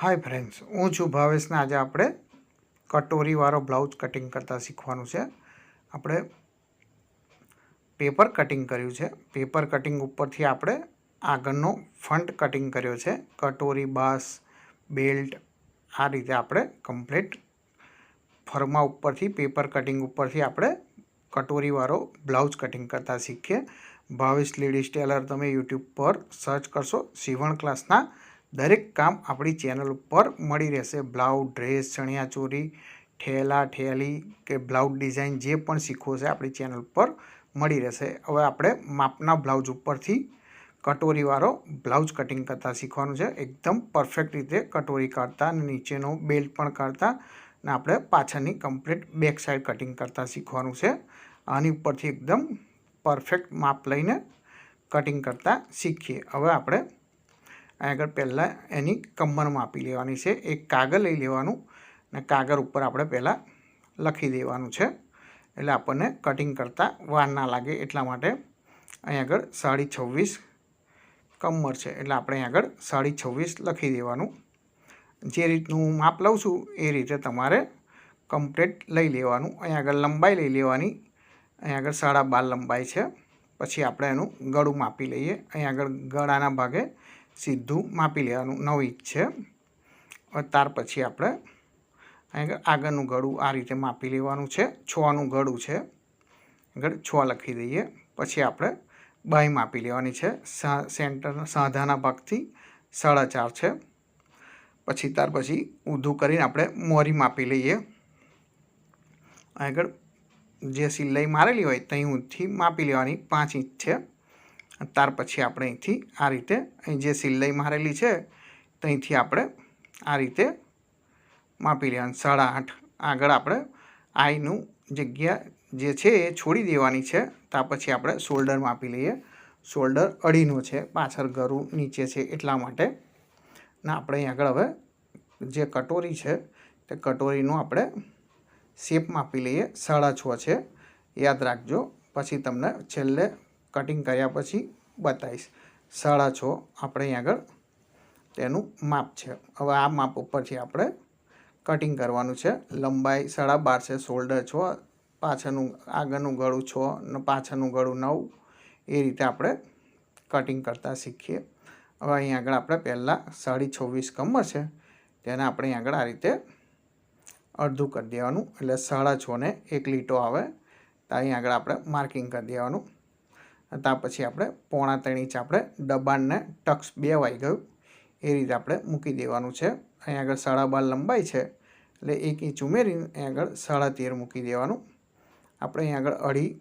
Hi friends હું છું ભાવેશને આજે આપણે કટોરીવાળો બ્લાઉઝ કટિંગ કરતાં શીખવાનું છે. આપણે પેપર કટિંગ કર્યું છે. પેપર કટિંગ ઉપરથી આપણે આગળનો ફ્રન્ટ કટિંગ કર્યો છે. કટોરી, બાસ બેલ્ટ આ રીતે આપણે કમ્પ્લીટ ફરમા ઉપરથી પેપર કટિંગ ઉપરથી આપણે કટોરીવાળો બ્લાઉઝ કટિંગ કરતાં શીખીએ. ભાવેશ લેડીઝ ટેલર તમે યુટ્યુબ પર સર્ચ કરશો. સીવણ ક્લાસના દરેક કામ આપણી ચેનલ ઉપર મળી રહેશે. બ્લાઉઝ, ડ્રેસ, ચણિયાચોરી, ઠેલા, ઠેલી કે બ્લાઉઝ ડિઝાઇન જે પણ શીખવો છે આપણી ચેનલ પર મળી રહેશે. હવે આપણે માપના બ્લાઉઝ ઉપરથી કટોરીવાળો બ્લાઉઝ કટિંગ કરતાં શીખવાનું છે. એકદમ પરફેક્ટ રીતે કટોરી કાઢતા અને નીચેનો બેલ્ટ પણ કાઢતા અને આપણે પાછળની કમ્પ્લીટ બેક સાઈડ કટિંગ કરતાં શીખવાનું છે. આની ઉપરથી એકદમ પરફેક્ટ માપ લઈને કટિંગ કરતાં શીખીએ. હવે આપણે અહીં આગળ પહેલાં એની કમર માપી લેવાની છે. એક કાગળ લઈ લેવાનું અને કાગળ ઉપર આપણે પહેલાં લખી દેવાનું છે. એટલે આપણને કટિંગ કરતાં વાર ના લાગે એટલા માટે અહીં આગળ સાડી છવ્વીસ કમર છે. એટલે આપણે અહીં આગળ સાડી છવ્વીસ લખી દેવાનું. જે રીતનું માપ લઉં છું એ રીતે તમારે કમ્પ્લેટ લઈ લેવાનું. અહીં આગળ લંબાઈ લઈ લેવાની. અહીં આગળ સાડા બાર લંબાઈ છે. પછી આપણે એનું ગળું માપી લઈએ. અહીં આગળ ગળાના ભાગે સીધું માપી લેવાનું, નવ ઇંચ છે. ત્યાર પછી આપણે આગળનું ગળું આ રીતે માપી લેવાનું છે. છનું ગળું છે. આગળ છ લખી દઈએ. પછી આપણે બાય માપી લેવાની છે. સેન્ટર સાંધાના ભાગથી સાડા ચાર છે. પછી ત્યાર પછી ઊંધું કરીને આપણે મોરી માપી લઈએ. આગળ જે સિલાઈ મારેલી હોય ત્યાં ઊંધથી માપી લેવાની પાંચ ઇંચ છે. ત્યાર પછી આપણે અહીંથી આ રીતે, અહીં જે સિલાઈ મારેલી છે ત્યાંથી આપણે આ રીતે માપી લેવાનું. સાડા આઠ આગળ આપણે આઈનું જગ્યા જે છે એ છોડી દેવાની છે. ત્યાર પછી આપણે શોલ્ડર માપી લઈએ. શોલ્ડર અઢીનું છે, પાછળ ગરું નીચે છે એટલા માટે. ને આપણે અહીં આગળ હવે જે કટોરી છે, તે કટોરીનું આપણે શેપ માપી લઈએ. સાડા છ છે, યાદ રાખજો. પછી તમને છેલ્લે કટિંગ કર્યા પછી બતાવીશ. સાડા છ આપણે અહીં આગળ તેનું માપ છે. હવે આ માપ ઉપરથી આપણે કટિંગ કરવાનું છે. લંબાઈ સાડા બાર છે શોલ્ડર છ, પાછળનું, આગળનું ગળું છ, ને પાછળનું ગળું નવ. એ રીતે આપણે કટિંગ કરતાં શીખીએ. હવે અહીં આગળ આપણે પહેલાં સાડી છવ્વીસ કમર છે. તેને આપણે અહીં આગળ આ રીતે અડધું કરી દેવાનું. એટલે સાડા છને એક લીટો આવે. તો અહીં આગળ આપણે માર્કિંગ કરી દેવાનું. ત્યાં પછી આપણે પોણા ત્રણ ઇંચ આપણે દબાણને ટક્સ બે વાઈ ગયું. એ રીતે આપણે મૂકી દેવાનું છે. અહીં આગળ સાડા બાર લંબાઈ છે. એટલે એક ઇંચ ઉમેરીને અહીં આગળ સાડા તેર મૂકી દેવાનું. આપણે અહીં આગળ અઢી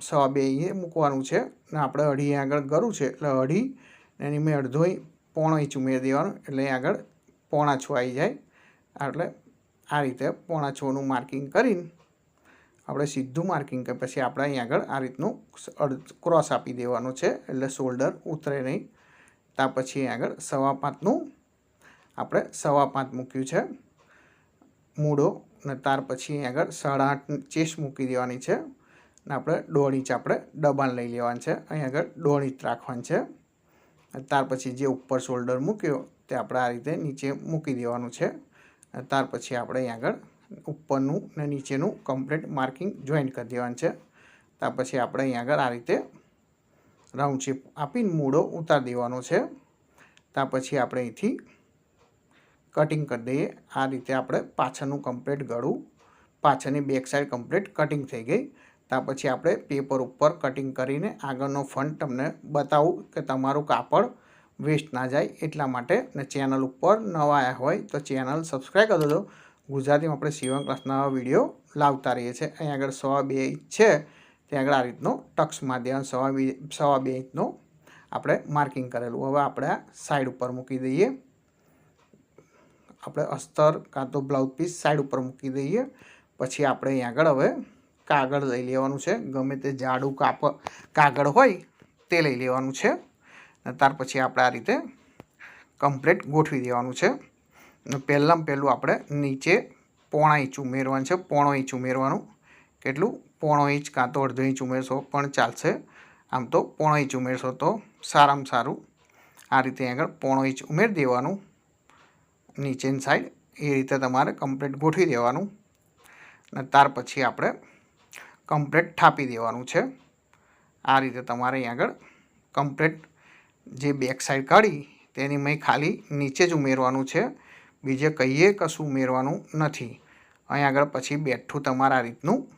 સવા બે એ મૂકવાનું છે. ને આપણે અઢી આગળ ગરું છે. એટલે અઢી એની મેં અડધો પોણો ઇંચ ઉમેરી દેવાનું. એટલે અહીં આગળ પોણા છો આવી જાય. એટલે આ રીતે પોણા છોનું માર્કિંગ કરીને આપણે સીધું માર્કિંગ કરી પછી આપણે અહીં આગળ આ રીતનું ક્રોસ આપી દેવાનું છે, એટલે શોલ્ડર ઉતરે નહીં. ત્યાં પછી આગળ સવા પાંચનું આપણે સવા પાંચ મૂક્યું છે. મૂળો ને ત્યાર પછી આગળ સાડા આઠ ચેસ મૂકી દેવાની છે. ને આપણે દોઢ ઇંચ આપણે દબાણ લઈ લેવાનું છે. અહીં આગળ દોઢ ઇંચ રાખવાનું છે. ત્યાર પછી જે ઉપર શોલ્ડર મૂક્યો તે આપણે આ રીતે નીચે મૂકી દેવાનું છે. ત્યાર પછી આપણે અહીં આગળ ઉપરનું ને નીચેનું કમ્પ્લીટ માર્કિંગ જોઈન્ટ કરી દેવાનું છે. ત્યાર પછી આપણે અહીં આગળ આ રીતે રાઉન્ડ શેપ આપીને મૂળો ઉતારી દેવાનો છે. ત્યાર પછી આપણે અહીંથી કટિંગ કરી દઈએ. આ રીતે આપણે પાછળનું કમ્પ્લીટ ગળું, પાછળની બેક સાઈડ કમ્પ્લીટ કટિંગ થઈ ગઈ. ત્યાર પછી આપણે પેપર ઉપર કટિંગ કરીને આગળનો ફંટ તમને બતાવું કે તમારું કાપડ વેસ્ટ ના જાય એટલા માટે ને ચેનલ ઉપર નવા આવ્યા હોય તો ચેનલ સબસ્ક્રાઈબ કરી દો ગુજરાતીમાં આપણે સીવણ ક્લાસના વીડિયો લાવતા રહીએ છીએ. અહીં આગળ સવા બે ઇંચ છે. ત્યાં આગળ આ રીતનો ટક્સ માધ્યમ સવા બે સવા બે ઇંચનું આપણે માર્કિંગ કરેલું. હવે આપણે સાઈડ ઉપર મૂકી દઈએ. આપણે અસ્તર કાં તો બ્લાઉઝ પીસ સાઈડ ઉપર મૂકી દઈએ. પછી આપણે અહીં આગળ હવે કાગળ લઈ લેવાનું છે. ગમે તે જાડું કાપ, કાગળ હોય તે લઈ લેવાનું છે. ત્યાર પછી આપણે આ રીતે કમ્પ્લીટ ગોઠવી દેવાનું છે. પહેલાં પહેલું આપણે નીચે પોણા ઇંચ ઉમેરવાનું છે, પોણો ઇંચ ઉમેરવાનું. કેટલું? પોણો ઇંચ કાં તો અડધો ઇંચ ઉમેરશો, પણ ચાલશે. આમ તો પોણો ઇંચ ઉમેરશો તો સારામાં સારું. આ રીતે આગળ પોણો ઇંચ ઉમેરી દેવાનું. નીચેની સાઈડ એ રીતે તમારે કમ્પ્લેટ ગોઠવી દેવાનું. અને ત્યાર પછી આપણે કમ્પ્લેટ થાપી દેવાનું છે. આ રીતે તમારે અહીં આગળ કમ્પ્લેટ જે બેક સાઈડ કાઢી, તેની મેં ખાલી નીચે જ ઉમેરવાનું છે. બીજે કહીએ કશું ઉમેરવાનું નથી. અહીં આગળ પછી બેઠું તમારા રીતનું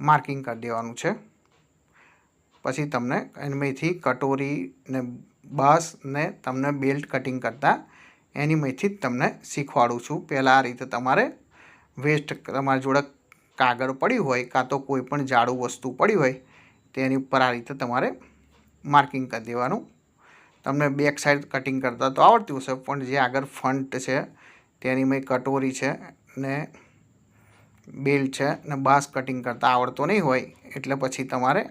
માર્કિંગ કરી દેવાનું છે. પછી તમને એનીમાંથી કટોરી ને બસ ને તમને બેલ્ટ કટિંગ કરતાં એનીમાંથી જ તમને શીખવાડું છું. પહેલાં આ રીતે તમારે વેસ્ટ તમારી જોડે કાગળ પડ્યું હોય કાં તો કોઈ પણ જાડું વસ્તુ પડી હોય તેની ઉપર આ રીતે તમારે માર્કિંગ કરી દેવાનું. તમને બેક સાઈડ કટિંગ કરતાં તો આવડતું હશે, પણ જે આગળ ફ્રન્ટ છે, તેની મેં કટોરી છે ને બેલ્ટ છે ને બાસ કટિંગ કરતાં આવડતો નહીં હોય, એટલે પછી તમારે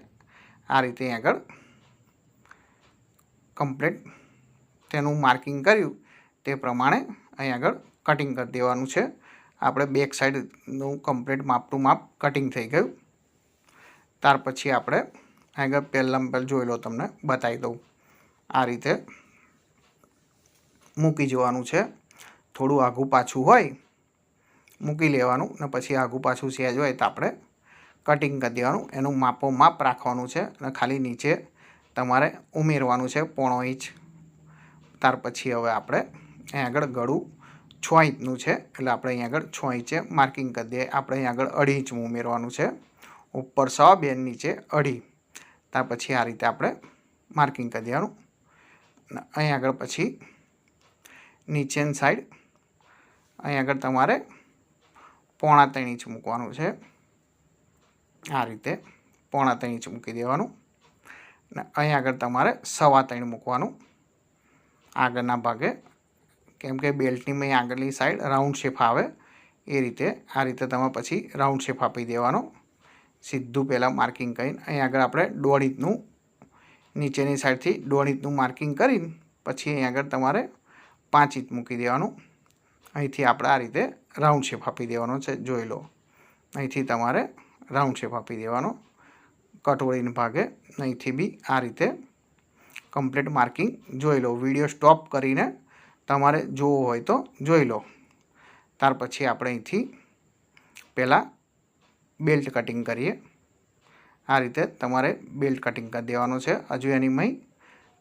આ રીતે આગળ કમ્પ્લીટ તેનું માર્કિંગ કર્યું, તે પ્રમાણે અહીં આગળ કટિંગ કરી દેવાનું છે. આપણે બેક સાઈડનું કમ્પ્લીટ માપનું માપ કટિંગ થઈ ગયું. ત્યાર પછી આપણે આગળ પહેલાં પહેલાં જોઈ લો તમને, બતાવી દઉં. આ રીતે મૂકી જવાનું છે. થોડું આઘું પાછું હોય, મૂકી લેવાનું ને પછી આઘું પાછું સહેજ હોય તો આપણે કટિંગ કરી દેવાનું. એનું માપો માપ રાખવાનું છે અને ખાલી નીચે તમારે ઉમેરવાનું છે પોણો ઇંચ. ત્યાર પછી હવે આપણે અહીં આગળ ગળું છ ઇંચનું છે એટલે આપણે અહીં આગળ છ ઇંચે માર્કિંગ કરી દઈએ. આપણે અહીં આગળ અઢી ઇંચમાં ઉમેરવાનું છે. ઉપર સવા બે નીચે અઢી. ત્યાર પછી આ રીતે આપણે માર્કિંગ કરી દેવાનું. અહીં આગળ પછી નીચેની સાઈડ અહીં આગળ તમારે પોણા ત્રણ ઇંચ મૂકવાનું છે. આ રીતે પોણા ત્રણ ઇંચ મૂકી દેવાનું. અને અહીં આગળ તમારે સવા ત્રણ મૂકવાનું. આગળના ભાગે, કેમ કે બેલ્ટની મેં આગળની સાઈડ રાઉન્ડ શેપ આવે, એ રીતે, આ રીતે તમે પછી રાઉન્ડ શેપ આપી દેવાનો. સીધું પહેલાં માર્કિંગ કરીને અહીં આગળ આપણે દોઢ નીચેની સાઈડથી દોઢ ઇંચનું માર્કિંગ કરીને પછી અહીં આગળ તમારે પાંચ ઇંચ મૂકી દેવાનું. અહીંથી આપણે આ રીતે રાઉન્ડ શેપ આપી દેવાનો છે, જોઈ લો. અહીંથી તમારે રાઉન્ડ શેપ આપી દેવાનો. કટોળીના ભાગે અહીંથી બી આ રીતે કમ્પ્લીટ માર્કિંગ જોઈ લો. વીડિયો સ્ટોપ કરીને તમારે જોવો હોય તો જોઈ લો. ત્યાર પછી આપણે અહીંથી પહેલાં બેલ્ટ કટિંગ કરીએ. આ રીતે તમારે બેલ્ટ કટિંગ કરી દેવાનું છે. હજુ એની મય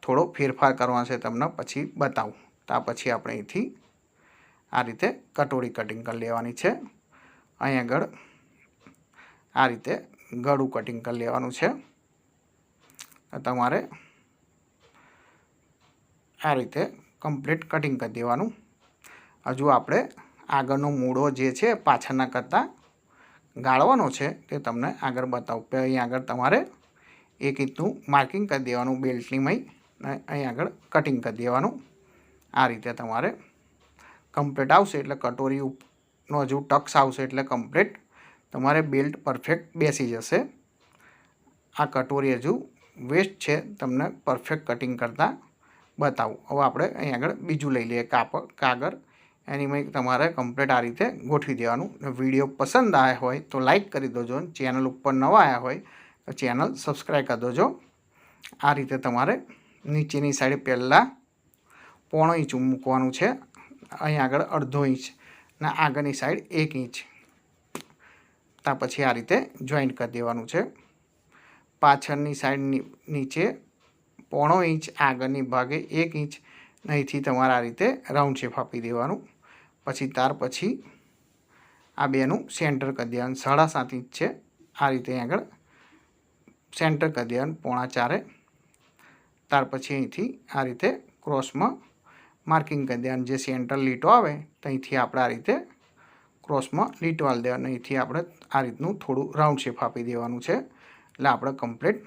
થોડો ફેરફાર કરવાનો છે તમને પછી બતાવું. ત્યાં પછી આપણે અહીંથી આ રીતે કટોરી કટિંગ કરી લેવાની છે. અહીં આગળ આ રીતે ગળું કટિંગ કરી લેવાનું છે. તમારે આ રીતે કમ્પ્લીટ કટિંગ કરી દેવાનું. હજુ આપણે આગળનો મૂળો જે છે પાછળના કરતાં ગાળવાનો છે તે તમને આગળ બતાવું. કે અહીં આગળ તમારે એક રીતનું માર્કિંગ કરી દેવાનું બેલ્ટની મય અને અહીં આગળ કટિંગ કરી દેવાનું. આ રીતે તમારે કમ્પ્લીટ આવશે એટલે કટોરીનો હજુ ટક્સ આવશે એટલે કમ્પ્લીટ તમારે બેલ્ટ પરફેક્ટ બેસી જશે. આ કટોરી હજુ વેસ્ટ છે, તમને પરફેક્ટ કટિંગ કરતાં બતાવું. હવે આપણે અહીં આગળ બીજું લઈ લઈએ કાપડ કાગળ એની તમારે કમ્પ્લીટ આ રીતે ગોઠવી દેવાનું. વીડિયો પસંદ આવ્યા હોય તો લાઈક કરી દેજો ચેનલ ઉપર નવા આવ્યા હોય તો ચેનલ સબસ્ક્રાઈબ કરી દેજો. આ રીતે તમારે નીચેની સાઈડ પહેલાં પોણો ઇંચ મૂકવાનું છે. અહીં આગળ અડધો ઇંચ ને આગળની સાઈડ એક ઇંચ. ત્યાં પછી આ રીતે જોઈન્ટ કરી દેવાનું છે. પાછળની સાઈડ નીચે પોણો ઇંચ, આગળની ભાગે એક ઇંચ અહીંથી તમારે આ રીતે રાઉન્ડ શેપ આપી દેવાનું. પછી ત્યાર પછી આ બેનું સેન્ટર કરી દેવાનું. સાડા સાત ઇંચ છે. આ રીતે આગળ સેન્ટર કરી દેવાનું પોણા ચારે. ત્યાર પછી અહીંથી આ રીતે ક્રોસમાં માર્કિંગ કરી દેવાનું. જે સેન્ટર લીટો આવે ત્યાંથી આપણે આ રીતે ક્રોસમાં લીટો વાળી દેવાનું. અહીંથી આપણે આ રીતનું થોડું રાઉન્ડ શેપ આપી દેવાનું છે. એટલે આપણે કમ્પ્લીટ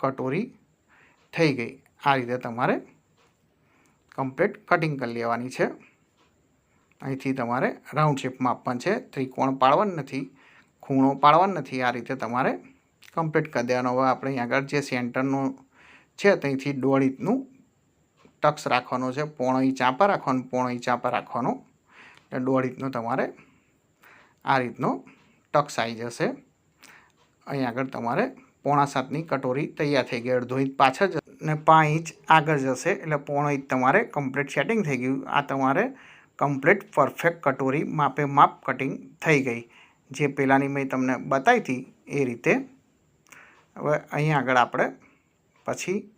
કટોરી થઈ ગઈ. આ રીતે તમારે કમ્પ્લીટ કટિંગ કરી લેવાની છે. અહીંથી તમારે રાઉન્ડ શેપમાં આપવાનું છે. ત્રિકોણ પાડવાનું નથી. ખૂણો પાડવાનો નથી. આ રીતે તમારે કમ્પ્લીટ કરી દેવાનો. હવે આપણે અહીં આગળ જે સેન્ટરનું છે ત્યાંથી ઇંચનું ટક્સ રાખવાનો છે. પોણો ઇંચ આંપા રાખવાનું, પોણો ઇંચ આંપા રાખવાનો. એટલે દોઢ તમારે આ રીતનો ટક્સ આવી જશે. અહીં આગળ તમારે પોણા સાતની કટોરી તૈયાર થઈ ગઈ. અડધો ઇંચ પાછળ ને પાંચ ઇંચ આગળ જશે. એટલે પોણો ઇંચ તમારે કમ્પ્લીટ સેટિંગ થઈ ગયું. આ તમારે કમ્પ્લીટ પરફેક્ટ કટોરી માપે માપ કટિંગ થઈ ગઈ. જે પહેલાંની મેં તમને બતાવી હતી એ રીતે. હવે અહીં આગળ આપણે પછી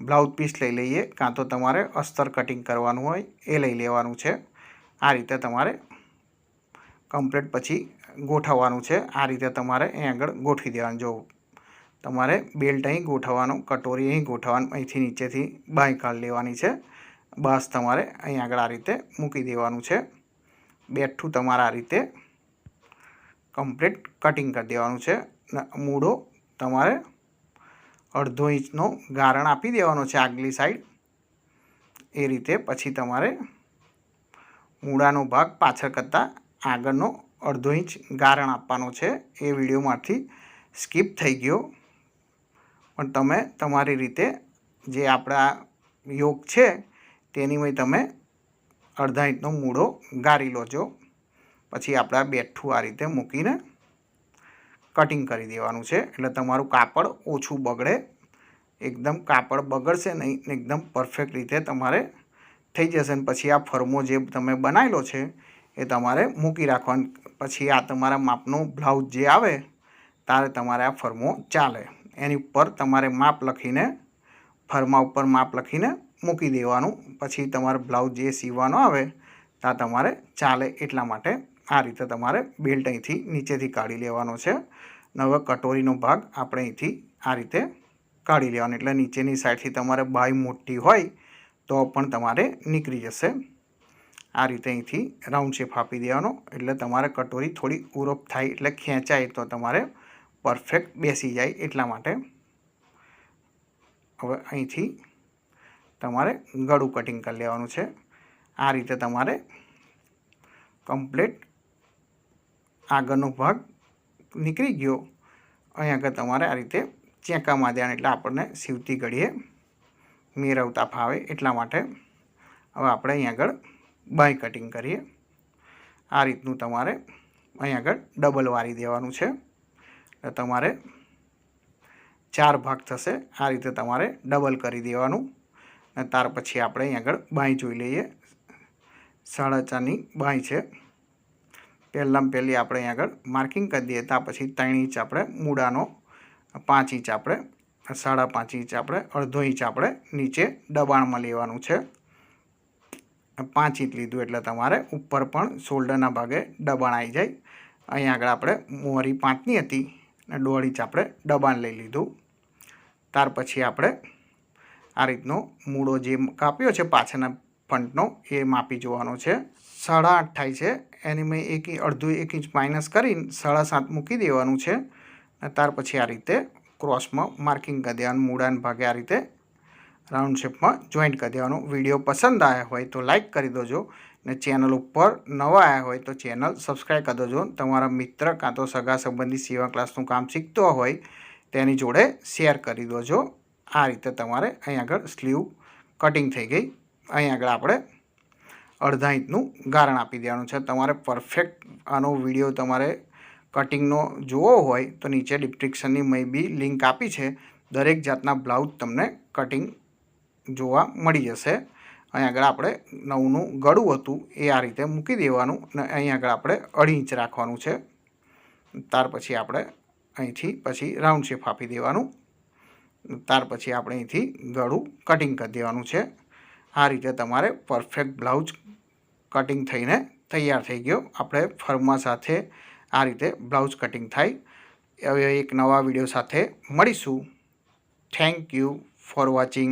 બ્લાઉઝ પીસ લઈ લઈએ. કાં તો તમારે અસ્તર કટિંગ કરવાનું હોય એ લઈ લેવાનું છે. આ રીતે તમારે કમ્પ્લીટ પછી ગોઠવવાનું છે. આ રીતે તમારે અહીં આગળ ગોઠવી દેવાનું. જો તમારે બેલ્ટ અહીં ગોઠવવાનો, કટોરી અહીં ગોઠવવાનું, અહીંથી નીચેથી બાય કાઢ લેવાની છે. બસ તમારે અહીં આગળ આ રીતે મૂકી દેવાનું છે. બેઠું તમારે આ રીતે કમ્પ્લીટ કટિંગ કરી દેવાનું છે. મૂળો તમારે અડધો ઇંચનો ગારણ આપી દેવાનો છે આગલી સાઈડ એ રીતે પછી તમારે મૂળાનો ભાગ પાછળ કરતાં આગળનો અડધો ઇંચ ગારણ આપવાનો છે. એ વિડીયોમાંથી સ્કીપ થઈ ગયો. પણ તમે તમારી રીતે જે આપણા યોગ છે તેની તમે અડધા ઇંચનો મૂળો ગાળી લોજો. પછી આપણે આ બેઠું આ રીતે મૂકીને કટિંગ કરી દેવાનું છે. એટલે તમારું કાપડ ઓછું બગડે. એકદમ કાપડ બગડશે નહીં એકદમ પરફેક્ટ રીતે તમારે થઈ જશે. ને પછી આ ફર્મો જે તમે બનાવેલો છે એ તમારે મૂકી રાખવાનું. પછી આ તમારા માપનું બ્લાઉઝ જે આવે ત્યારે તમારે આ ફર્મો ચાલે. એની ઉપર તમારે માપ લખીને, ફરમા ઉપર માપ લખીને મૂકી દેવાનું. પછી તમારે બ્લાઉઝ જે સીવવાનો આવે ત્યાં તમારે ચાલે એટલા માટે આ રીતે તમારે બેલ્ટ અહીંથી નીચેથી કાઢી લેવાનો છે. હવે કટોરીનો ભાગ આપણે અહીંથી આ રીતે કાઢી લેવાનો. એટલે નીચેની સાઈડથી તમારે બાય મોટી હોય, તો પણ તમારે નીકળી જશે. આ રીતે અહીંથી રાઉન્ડ શેપ આપી દેવાનો. એટલે તમારે કટોરી થોડી ઉરોપ થાય એટલે ખેંચાય તો તમારે પરફેક્ટ બેસી જાય એટલા માટે. હવે અહીંથી તમારે ગળું કટિંગ કરી લેવાનું છે. આ રીતે તમારે કમ્પ્લીટ આગળનો ભાગ નીકળી ગયો. અહીં આગળ તમારે આ રીતે ચેંકા માદ્યા એટલે આપણને સીવતી ઘડીએ મેળવતા ફાવે એટલા માટે હવે આપણે અહીં આગળ બાય કટિંગ કરીએ. આ રીતનું તમારે અહીં આગળ ડબલ વારી દેવાનું છે. તમારે ચાર ભાગ થશે. આ રીતે તમારે ડબલ કરી દેવાનું. અને ત્યાર પછી આપણે અહીં આગળ બાંય જોઈ લઈએ. સાડા ચારની બાંય છે. પહેલાં પહેલી આપણે અહીં આગળ માર્કિંગ કરી દઈએ. ત્યાં પછી ત્રણ ઇંચ આપણે મૂળાનો, પાંચ ઇંચ આપણે, સાડા પાંચ ઇંચ આપણે, અડધો ઇંચ આપણે નીચે દબાણમાં લેવાનું છે. પાંચ ઇંચ લીધું એટલે તમારે ઉપર પણ શોલ્ડરના ભાગે દબાણ આવી જાય. અહીં આગળ આપણે મોરી પાંચની હતી અને દોઢ ઇંચ આપણે દબાણ લઈ લીધું. ત્યાર પછી આપણે આ રીતનો મૂળો જે કાપ્યો છે પાછળના ફંટનો એ માપી જોવાનો છે. સાડા આઠ થાય છે. એની મેં એક અડધું એક ઇંચ માઇનસ કરીને સાડા સાત મૂકી દેવાનું છે. ત્યાર પછી આ રીતે ક્રોસમાં માર્કિંગ કરી દેવાનું, મૂળાના ભાગે આ રીતે રાઉન્ડ શેપમાં જોઈન્ટ કરી દેવાનું. વીડિયો પસંદ આવ્યા હોય તો લાઇક કરી દેજો. ને ચેનલ ઉપર નવા આવ્યા હોય તો ચેનલ સબસ્ક્રાઈબ કરી દેજો. તમારા મિત્ર કાં તો સગા સંબંધી સેવા ક્લાસનું કામ શીખતો હોય તેની જોડે શેર કરી દેજો. આ રીતે તમારે અહીં આગળ સ્લીવ કટિંગ થઈ ગઈ. અહીં આગળ આપણે અડધા ઇંચનું ગારણ આપી દેવાનું છે. તમારે પરફેક્ટ આનો વીડિયો તમારે કટિંગનો જોવો હોય તો નીચે ડિસ્ક્રિપ્શનની મેં બી લિંક આપી છે. દરેક જાતના બ્લાઉઝ તમને કટિંગ જોવા મળી જશે. અહીં આગળ આપણે નવનું ગળું હતું એ આ રીતે મૂકી દેવાનું અને અહીં આગળ આપણે અઢી ઇંચ રાખવાનું છે. ત્યાર પછી આપણે અહીંથી પછી રાઉન્ડ શેપ આપી દેવાનું. ત્યાર પછી આપણે અહીંથી ગળું કટિંગ કરી દેવાનું છે. આ રીતે તમારે પરફેક્ટ બ્લાઉઝ કટિંગ થઈને તૈયાર થઈ ગયો. આપણે ફર્મા સાથે આ રીતે બ્લાઉઝ કટિંગ થાય. હવે એક નવા વીડિયો સાથે મળીશું. Thank you for watching